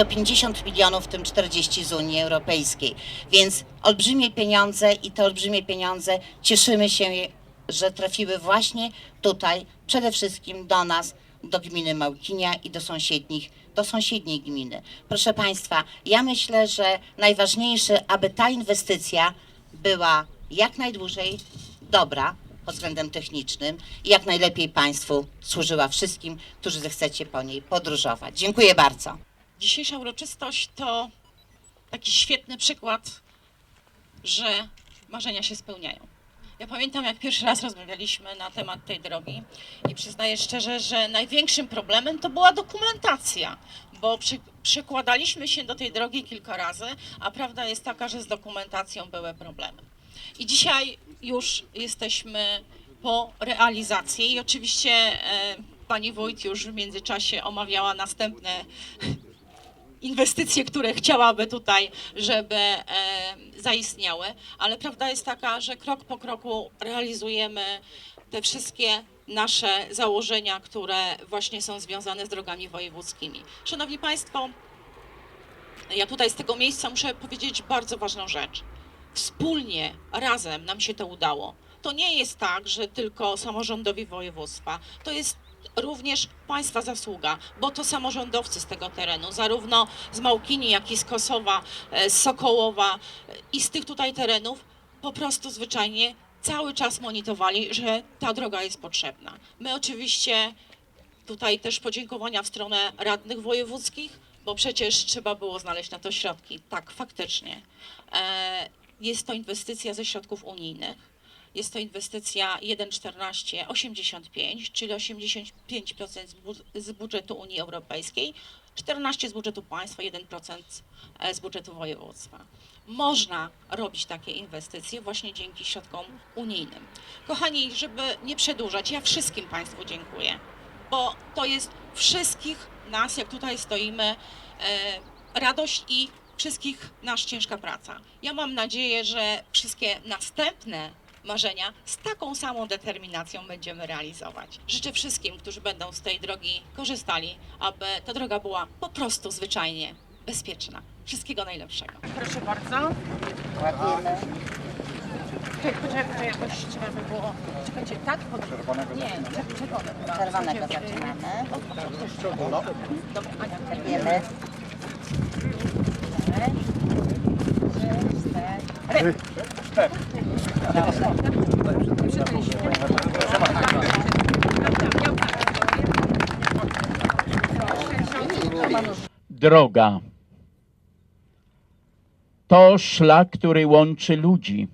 to 50 milionów, w tym 40 z Unii Europejskiej. Więc olbrzymie pieniądze i te olbrzymie pieniądze cieszymy się, że trafiły właśnie tutaj, przede wszystkim do nas, do gminy Małkinia i do sąsiednich, do sąsiedniej gminy. Proszę Państwa, ja myślę, że najważniejsze, aby ta inwestycja była jak najdłużej dobra pod względem technicznym i jak najlepiej Państwu służyła wszystkim, którzy zechcecie po niej podróżować. Dziękuję bardzo. Dzisiejsza uroczystość to taki świetny przykład, że marzenia się spełniają. Ja pamiętam, jak pierwszy raz rozmawialiśmy na temat tej drogi i przyznaję szczerze, że największym problemem to była dokumentacja, bo przy, przykładaliśmy się do tej drogi kilka razy, a prawda jest taka, że z dokumentacją były problemy. I dzisiaj już jesteśmy po realizacji i oczywiście e, pani wójt już w międzyczasie omawiała następne inwestycje, które chciałaby tutaj, żeby e, zaistniały, ale prawda jest taka, że krok po kroku realizujemy te wszystkie nasze założenia, które właśnie są związane z drogami wojewódzkimi. Szanowni Państwo, ja tutaj z tego miejsca muszę powiedzieć bardzo ważną rzecz. Wspólnie, razem nam się to udało. To nie jest tak, że tylko samorządowi województwa. To jest również Państwa zasługa, bo to samorządowcy z tego terenu, zarówno z Małkini, jak i z Kosowa, e, z Sokołowa e, i z tych tutaj terenów, po prostu zwyczajnie cały czas monitorowali, że ta droga jest potrzebna. My oczywiście Tutaj też podziękowania w stronę radnych wojewódzkich, bo przecież trzeba było znaleźć na to środki. Tak, faktycznie. E, Jest to inwestycja ze środków unijnych. Jest to inwestycja 1,1485, czyli 85% z z budżetu Unii Europejskiej, 14% z budżetu państwa, 1% e, z budżetu województwa. Można robić takie inwestycje właśnie dzięki środkom unijnym. Kochani, żeby nie przedłużać, ja wszystkim Państwu dziękuję bo to jest wszystkich nas, jak tutaj stoimy, e, radość i wszystkich nasz ciężka praca. Ja mam nadzieję, że wszystkie następne marzenia z taką samą determinacją będziemy realizować. Życzę wszystkim, którzy będą z tej drogi korzystali, aby ta droga była po prostu zwyczajnie bezpieczna. Wszystkiego najlepszego. Proszę bardzo. Czekaj, poczekaj, jakoś trzeba by było... Czekajcie, tak? Czerwonego? Nie, czerwonego. Czerwonego zaczynamy. Dobra, Ania, Wiele. Droga. To szlak, który łączy ludzi,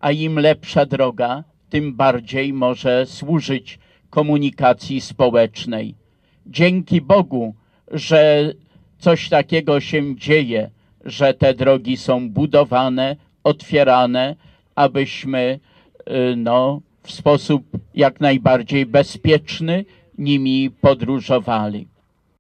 a im lepsza droga, tym bardziej może służyć komunikacji społecznej. Dzięki Bogu, że coś takiego się dzieje, że te drogi są budowane, otwierane, abyśmy y, no, w sposób jak najbardziej bezpieczny nimi podróżowali.